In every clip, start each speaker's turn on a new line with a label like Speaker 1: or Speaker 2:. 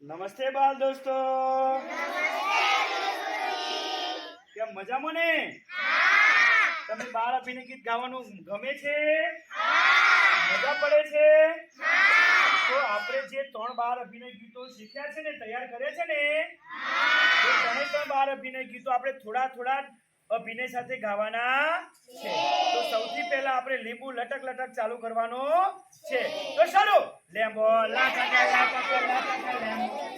Speaker 1: નમસ્તે બાલ દોસ્તો. કેમ મજામાં ને? તમે બાર અભિનય ગીત ગાવાનું ગમે છે? મજા પડે છે? તો આપણે જે ત્રણ બાર અભિનય ગીતો શીખ્યા છે ને, તૈયાર કર્યા છે ને એ ત્રણે ત્રણ બાર અભિનય ગીતો આપણે થોડા થોડા અભિનય સાથે ગાવાના છે. તો સૌથી પહેલા આપણે લીંબુ લટક લટક ચાલુ કરવાનો છે. તો ચાલો લેમ્બો લાટક લાટક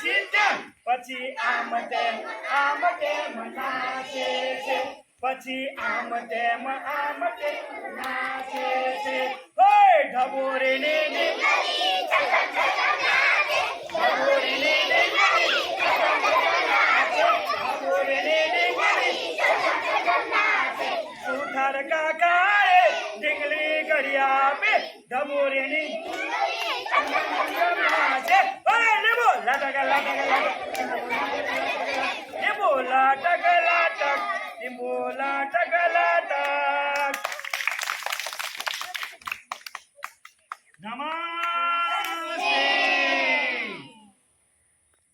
Speaker 1: પછી તેમ પછી આમ તેમ આમ તેમ નાચે છે પછી આમ તેમ આમ તેમ નાચે છે ઓય ઢબોરે ને ને ઢબોરે ને ને ઢબોરે ને ને સુથાર કાકાએ ઢીંગલી ઘડિયા પે ઢબોરે ની નાચે